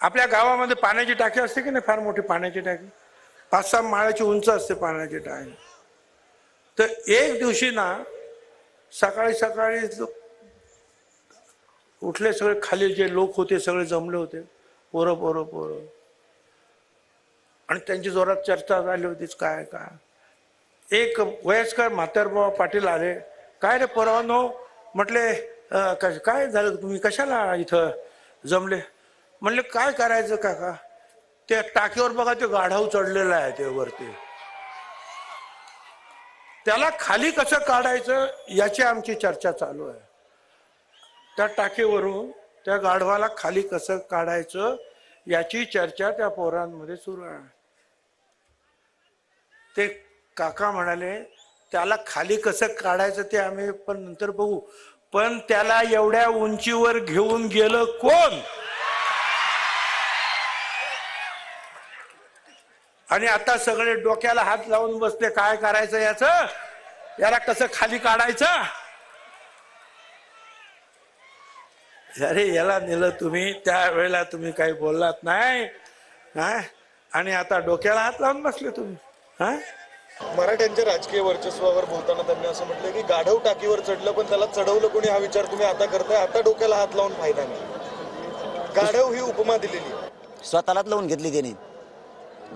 आपल्या गावामध्ये पाण्याची टाकी असते की नाही? फार मोठी पाण्याची टाकी. पाच सहा माळ्याची उंच असते पाण्याची टाकी. तर एक दिवशी ना सकाळी सकाळी उठले सगळे खाली जे लोक होते सगळे जमले होते. पोरं पोरं पोरं. आणि त्यांची जोरात चर्चा झाली होतीच काय काय. एक वयस्कर म्हातारबाबा पाटील आले. काय रे परवानो म्हटले काय झालं? तुम्ही कशाला इथं जमले? म्हणले काय करायचं काका? त्या टाकीवर बघा ते गाढाऊ चढलेलं आहे ते वरती. त्याला खाली कसं काढायचं याची आमची चर्चा चालू आहे. त्या टाकीवरून त्या गाढवाला खाली कसं काढायचं याची चर्चा त्या पोरांमध्ये सुरू आहे. ते काका म्हणाले त्याला खाली कसं काढायचं ते आम्ही पण नंतर बघू. पण त्याला एवढ्या उंचीवर घेऊन गेलं कोण? आणि आता सगळे डोक्याला हात लावून बसले काय करायचं याच? याला कसं खाली काढायचं? अरे याला नेलं तुम्ही त्यावेळेला तुम्ही काही बोललात नाही हा? आणि आता डोक्याला हात लावून बसले तुम्ही हा? मराठ्यांच्या राजकीय वर्चस्वावर बोलताना त्यांनी असं म्हटलं की गाढव टाकीवर चढलं पण त्याला चढवलं कोणी? हा विचार तुम्ही आता करताय. आता डोक्याला हात लावून फायदा नाही. गाढव ही उपमा दिलेली. स्वतःलाच लावून घेतली त्याने.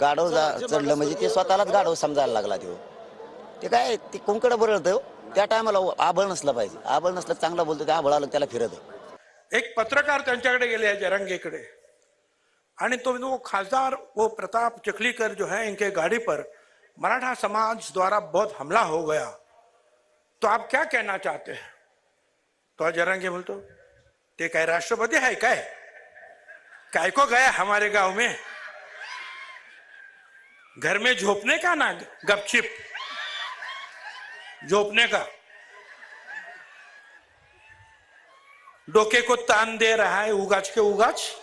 गाढव जा- चढलं म्हणजे ते स्वतःलाच गाढव समजायला लागला तो. ते काय ते कुंकड बरळतं हो. त्या टायमाला आबळ नसलं पाहिजे. आबळ नसलं चांगला बोलतो ते आबळ आलं त्याला फिरत. एक पत्रकार त्यांच्याकडे गेले हैं जरंगेकडे आणि तो वो खासदार वो प्रताप चकलीकर जो है इनके गाड़ी पर मराठा समाज द्वारा बहुत हमला हो गया। तो आप क्या कहना चाहते हैं? तो जरंगे बोलतो ते काय राष्ट्रपति है काय? काय को गया हमारे गांव में? घर में झोपने का ना, गपचिप। झोपने का। डोके को तान दे रहा है, उगाच के उगाच।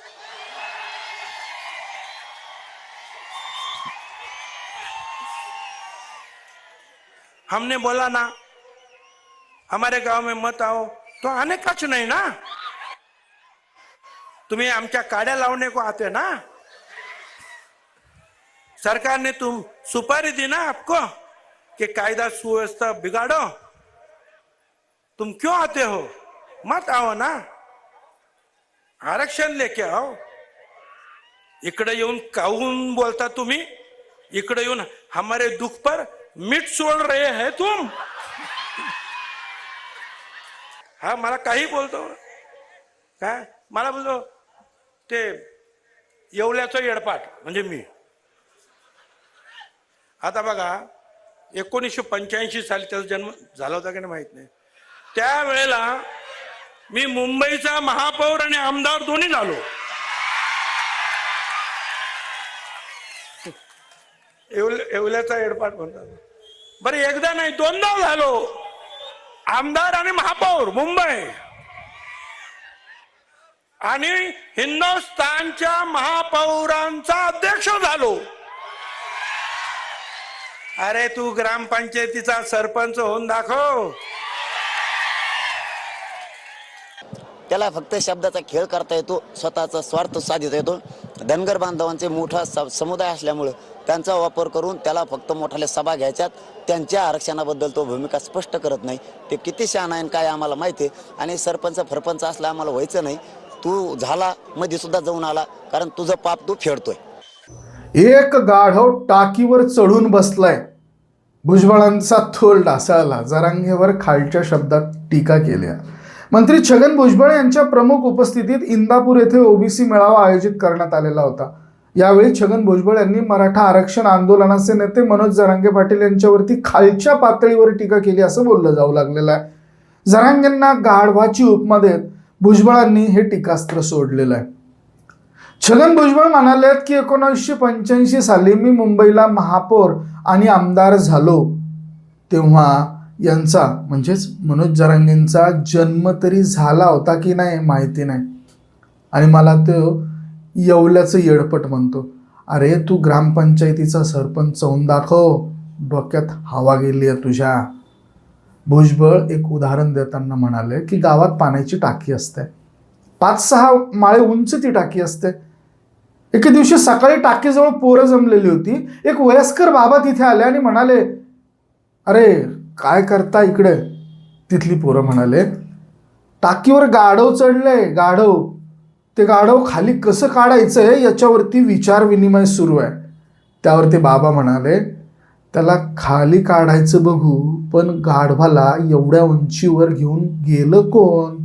हमने बोला ना, हमारे गाँव में मत आओ तो आने काच नहीं ना। तुम्हें आमच्या काड्या लावने को आते ना? सरकार ने तुम सुपारी दी ना आपको कि कायदा सुव्यवस्था बिगाड़ो। तुम क्यों आते हो? मत आओ ना। आरक्षण लेके आओ। इकडे येऊन काहून बोलता तुम्ही? इकडे येऊन हमारे दुख पर मीठ सोड रहे है तुम। हा मला काही बोलतो? काय? मला बोलतो ते येवल्याचं येडपाट म्हणजे मी. आता बघा एकोणीसशे पंच्याऐंशी साली त्याचा जन्म झाला होता की नाही माहीत नाही. त्यावेळेला मी मुंबईचा महापौर आणि आमदार दोन्ही झालो. एवल्याचा येवल्याचा एडपाट म्हणतात. बरं एकदा नाही दोनदा झालो. आमदार आणि महापौर मुंबई. आणि हिंदुस्थानच्या महापौरांचा अध्यक्ष झालो. अरे तू ग्रामपंचायतीचा सरपंच होऊन दाखव. त्याला फक्त शब्दाचा खेळ करता येतो स्वतःचा स्वार्थ साधिता येतो. धनगर बांधवांचे मोठा स- समुदाय असल्यामुळं त्यांचा वापर करून त्याला फक्त मोठाल्या सभा घ्यायच्यात. त्यांच्या आरक्षणाबद्दल तो भूमिका स्पष्ट करत नाही. ते किती शहाणा आहे आणि काय आम्हाला माहिती आहे. आणि सरपंच फरपंच असला आम्हाला व्हायचं नाही. तू झाला मध्ये सुद्धा जाऊन आला कारण तुझं पाप तू फेडतोय. एक गाढव टाकीवर चढून बसलाय. भुजबळांचा थोल ढासळला. जरांगेवर खालच्या शब्दात टीका केल्या मंत्री छगन भुजबळ यांच्या प्रमुख उपस्थितीत इंदापूर येथे ओबीसी मेळावा आयोजित करण्यात आलेला होता. यावेळी छगन भुजबळ यांनी मराठा आरक्षण आंदोलनाचे नेते मनोज जरांगे पाटील यांच्यावरती खालच्या पातळीवर टीका केली असं बोललं जाऊ लागलेलं आहे. जरांगेंना गाढवाची उपमा देत भुजबळांनी हे टीकास्त्र सोडलेलं आहे. छगन भुजबळ म्हणाले की एकोणीसशे पंच्याऐंशी साली मी मुंबईला महापौर आणि आमदार झालो. तेव्हा यांचा म्हणजेच मनोज जरांगेंचा जन्म तरी झाला होता की नाही माहिती नाही. आणि मला तो येवल्याचं येडपट म्हणतो. अरे तू ग्रामपंचायतीचा सरपंच होऊन दाखव. डोक्यात हवा गेली आहे तुझ्या. भुजबळ एक उदाहरण देताना म्हणाले की गावात पाण्याची टाकी असते. पाच सहा माळे उंच ती टाकी असते. एके दिवशी सकाळी टाकीजवळ पोरं जमलेली होती. एक वयस्कर बाबा तिथे आले आणि म्हणाले अरे काय करता इकडे? तिथली पोरं म्हणाले टाकीवर गाढव चढलंय गाढव. ते गाढव खाली कसं काढायचं आहे याच्यावरती विचार विनिमय सुरू आहे. त्यावर ते बाबा म्हणाले त्याला खाली काढायचं बघू पण गाढवाला एवढ्या उंचीवर घेऊन गेलं कोण?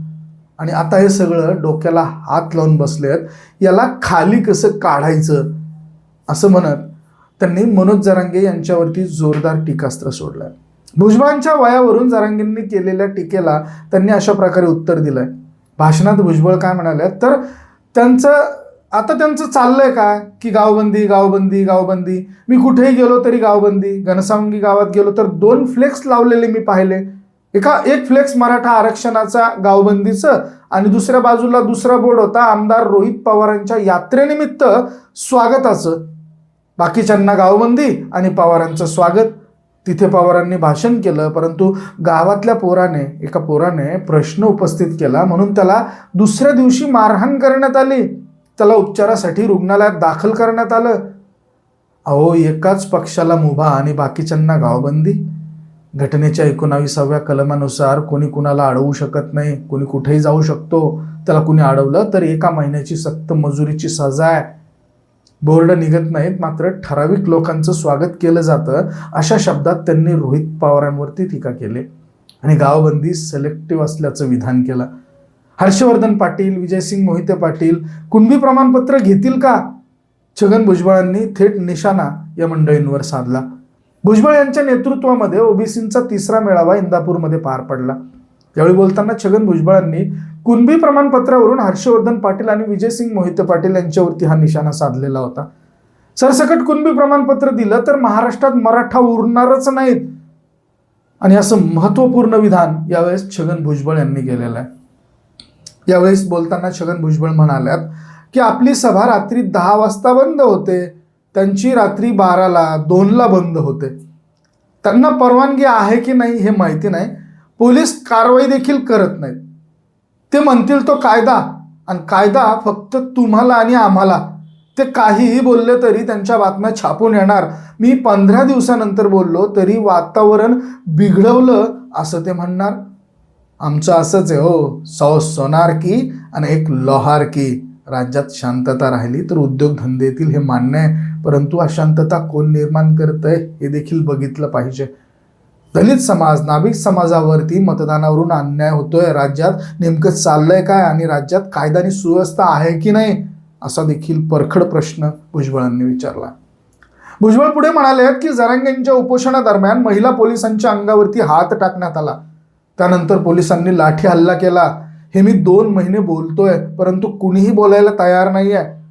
आणि आता हे सगळं डोक्याला हात लावून बसले आहेत. याला खाली कसं काढायचं? असं म्हणत त्यांनी मनोज जरांगे यांच्यावरती जोरदार टीकास्त्र सोडलं भुजबळांच्या वयावरून जरांगेंनी केलेल्या टीकेला त्यांनी अशा प्रकारे उत्तर दिलंय. भाषणात भुजबळ काय म्हणाले? तर त्यांचं आता त्यांचं चाललंय काय की गावबंदी गावबंदी गावबंदी. मी कुठेही गेलो तरी गावबंदी. घनसावंगी गावात गेलो तर दोन फ्लेक्स लावलेले मी पाहिले. एका एक फ्लेक्स मराठा आरक्षणाचा गावबंदीचं आणि दुसऱ्या बाजूला दुसरा बोर्ड होता आमदार रोहित पवारांच्या यात्रेनिमित्त स्वागताचं. बाकीच्यांना गावबंदी आणि पवारांचं स्वागत. तिथे पवारांनी भाषण केलं परंतु गावातल्या पोराने एका पोराने प्रश्न उपस्थित केला. म्हणून त्याला दुसऱ्या दिवशी मारहाण करण्यात आली. त्याला उपचारासाठी रुग्णालयात दाखल करण्यात आलं. अहो एकाच पक्षाला मुभा आणि बाकीच्यांना गावबंदी. घटनेच्या एकोणावीसाव्या कलमानुसार कोणी कुणाला अडवू शकत नाही कोणी कुठेही जाऊ शकतो त्याला कुणी अडवलं तर एका महिन्याची सक्त मजुरीची सजा आहे. बोर्ड निघत नाहीत मात्र ठराविक लोकांचं स्वागत केलं जातं अशा शब्दात त्यांनी रोहित पवारांवरती टीका केली आणि गावबंदी सिलेक्टिव्ह असल्याचं विधान केलं. हर्षवर्धन पाटील विजयसिंग मोहिते पाटील कुणबी प्रमाणपत्र घेतील का? छगन भुजबळांनी थेट निशाणा या मंडळींवर साधला. भुजबळ यांच्या नेतृत्वामध्ये ओबीसींचा तिसरा मेळावा इंदापूरमध्ये पार पडला. यावेळी बोलताना छगन भुजबळांनी कुणबी प्रमाणपत्रावरून हर्षवर्धन पाटील आणि विजयसिंग मोहिते पाटील यांच्यावरती हा निशाणा साधलेला होता. सरसकट कुणबी प्रमाणपत्र दिलं तर महाराष्ट्रात मराठा उरणारच नाहीत. आणि असं महत्त्वपूर्ण विधान यावेळेस छगन भुजबळ यांनी केलेलं आहे. यावेळेस बोलताना छगन भुजबळ म्हणाल्यात की आपली सभा रात्री दहा वाजता बंद होते. त्यांची रात्री बाराला दोनला बंद होते. त्यांना परवानगी आहे की नाही हे माहिती नाही. पोलीस कारवाई देखील करत नाहीत. ते म्हणतील तो कायदा आणि कायदा फक्त तुम्हाला आणि आम्हाला. ते काहीही बोलले तरी त्यांच्या बातम्या छापून येणार. मी पंधरा दिवसानंतर बोललो तरी वातावरण बिघडवलं असं ते म्हणणार. आमचं असंच आहे हो. सौ सोनार की आणि एक लोहार की. राज्यात शांतता राहिली तर उद्योगधंदे येतील हे मान्य आहे. परंतु अशांतता कोण निर्माण करतंय हे देखील बघितलं पाहिजे. दलित समाज नाभिक समाजावरती मतदानावरून अन्याय होतोय. राज्यात नेमकं चाललंय काय आणि राज्यात कायदा आणि सुव्यवस्था आहे की नाही असा देखील परखड प्रश्न भुजबळांनी विचारला. भुजबळ पुढे म्हणाले की जरांगेंच्या उपोषणादरम्यान महिला पोलिसांच्या अंगावरती हात टाकण्यात आला. त्यानंतर पोलिसांनी लाठी हल्ला केला. हे मी दोन महिने बोलतोय परंतु कुणीही बोलायला तयार नाही आहे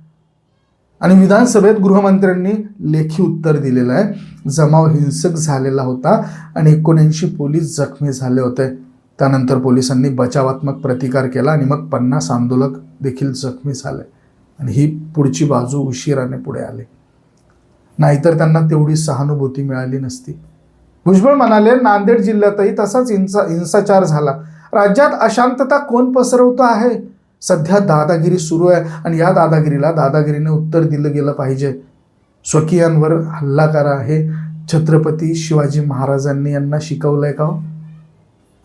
आणि विधानसभेत गृहमंत्र्यांनी लेखी उत्तर दिलेलं आहे. जमाव हिंसक झालेला होता आणि एकोणऐंशी पोलीस जखमी झाले होते. त्यानंतर पोलिसांनी बचावात्मक प्रतिकार केला आणि मग पन्नास आंदोलक देखील जखमी झाले. आणि ही पुढची बाजू उशिराने पुढे आली. नाहीतर त्यांना तेवढी सहानुभूती मिळाली नसती. भुजबळ म्हणाले नांदेड जिल्ह्यातही तसाच हिंसा हिंसाचार झाला. राज्यात अशांतता कोण पसरवतो आहे? सध्या दादागिरी सुरू आहे आणि या दादागिरीला दादागिरीने उत्तर दिलं गेलं पाहिजे. स्वकीयांवर हल्ला करा हे छत्रपती शिवाजी महाराजांनी यांना शिकवलंय का हो?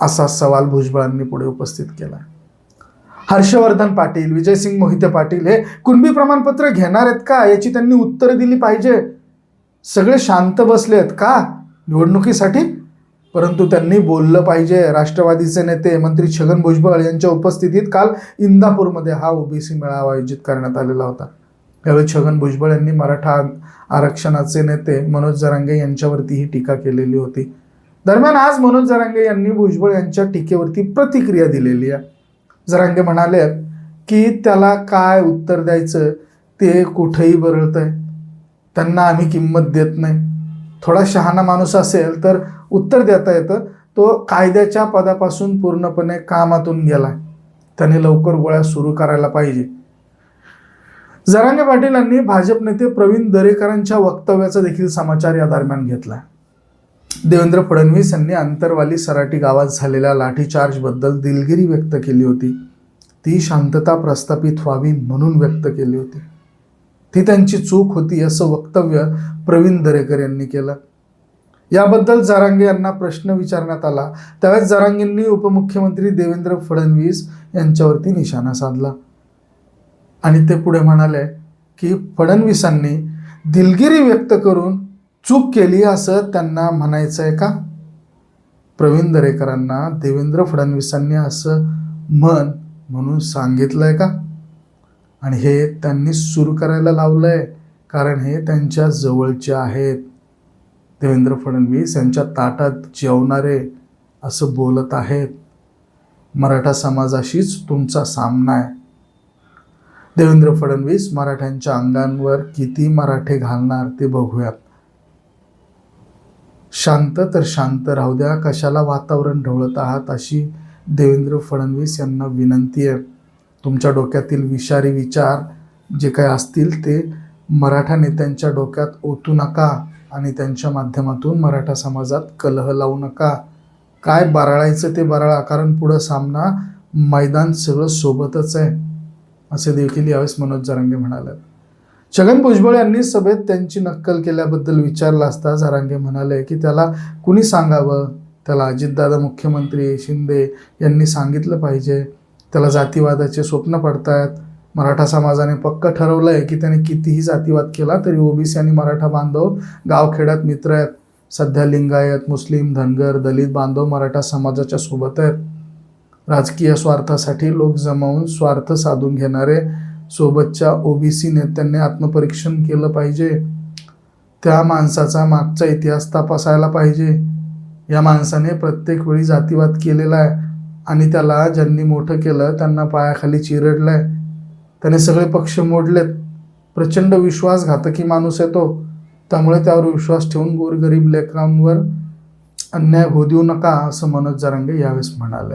असा सवाल भुजबळांनी पुढे उपस्थित केला. हर्षवर्धन पाटील विजयसिंग मोहिते पाटील हे कुणबी प्रमाणपत्र घेणार आहेत का? याची त्यांनी उत्तरं दिली पाहिजे. सगळे शांत बसले आहेत का? निवडणुकीसाठी परंतु त्यांनी बोललं पाहिजे. राष्ट्रवादीचे नेते मंत्री छगन भुजबळ यांच्या उपस्थितीत काल इंदापूरमध्ये हा ओबीसी मेळावा आयोजित करण्यात आलेला होता. यावेळी छगन भुजबळ यांनी मराठा आरक्षणाचे नेते मनोज जरांगे यांच्यावरती ही टीका केलेली होती. दरम्यान आज मनोज जरांगे यांनी भुजबळ यांच्या टीकेवरती प्रतिक्रिया दिलेली आहे. जरांगे म्हणाले की त्याला काय उत्तर द्यायचं? ते कुठेही बरळतंय. त्यांना आम्ही किंमत देत नाही. थोडा शहाणा माणूस असेल तर उत्तर देता येतं. तो कायद्याच्या पदापासून पूर्णपणे कामातून गेला त्याने लवकर गोळ्या सुरू करायला पाहिजे. जरांगे पाटीलांनी भाजप नेते प्रवीण दरेकरांच्या वक्तव्याचा देखील समाचार या दरम्यान घेतला देवेंद्र फडणवीस यांनी अंतरवाली सराटी गावात झालेल्या लाठीचार्जबद्दल दिलगिरी व्यक्त केली होती. ती शांतता प्रस्थापित व्हावी म्हणून व्यक्त केली होती. ती त्यांची चूक होती असं वक्तव्य प्रवीण दरेकर यांनी केलं. याबद्दल जारांगे यांना प्रश्न विचारण्यात आला. त्यावेळेस जारांगेंनी उपमुख्यमंत्री देवेंद्र फडणवीस यांच्यावरती निशाणा साधला. आणि ते पुढे म्हणाले की फडणवीसांनी दिलगिरी व्यक्त करून चूक केली असं त्यांना म्हणायचं आहे का? प्रवीण दरेकरांना देवेंद्र फडणवीसांनी असं म्हण म्हणून सांगितलं आहे का? आणि हे त्यांनी सुरू करायला लावलं आहे कारण हे त्यांच्या जवळचे आहेत. देवेंद्र फडणवीस यांच्या ताटात जेवणारे असं बोलत आहेत. मराठा समाजाशीच तुमचा सामना आहे. देवेंद्र फडणवीस मराठ्यांच्या अंगांवर किती मराठे घालणार ते बघूयात. शांत तर शांत राहू द्या कशाला वातावरण ढवळत आहात अशी देवेंद्र फडणवीस यांना विनंती आहे. तुमच्या डोक्यातील विषारी विचार जे काही असतील ते मराठा नेत्यांच्या डोक्यात ओतू नका आणि त्यांच्या माध्यमातून मराठा समाजात कलह लावू नका. काय बाराळायचं ते बाराळा कारण पुढं सामना मैदान सगळं सोबतच आहे असे देखील यावेळेस मनोज जरांगे म्हणाले. छगन भुजबळ यांनी सभेत त्यांची नक्कल केल्याबद्दल विचारलं असता जरांगे म्हणाले की त्याला कुणी सांगावं? त्याला अजितदादा मुख्यमंत्री शिंदे यांनी सांगितलं पाहिजे. त्याला जातीवादाचे स्वप्न पडतायत. मराठा समाजाने पक्क ठरवलं आहे की त्याने कितीही जातीवाद केला तरी ओबीसी आणि मराठा बांधव गावखेड्यात मित्र आहेत. सध्या लिंगायत मुस्लिम धनगर दलित बांधव मराठा समाजाच्या सोबत आहेत. राजकीय स्वार्थासाठी लोक जमावून स्वार्थ साधून घेणारे सोबतच्या ओबीसी नेत्यांनी आत्मपरीक्षण केलं पाहिजे. त्या माणसाचा मागचा इतिहास तपासायला पाहिजे. या माणसाने प्रत्येक वेळी जातीवाद केलेला आहे. आणि त्याला ज्यांनी मोठं केलं त्यांना पायाखाली चिरडलं आहे त्याने सगळे पक्ष मोडलेत. प्रचंड विश्वासघातकी माणूस आहे तो. त्यामुळे त्यावर विश्वास ठेवून गोरगरीब लेकरांवर अन्याय होऊ देऊ नका असं मनोज जरांगे यावेळेस म्हणाले.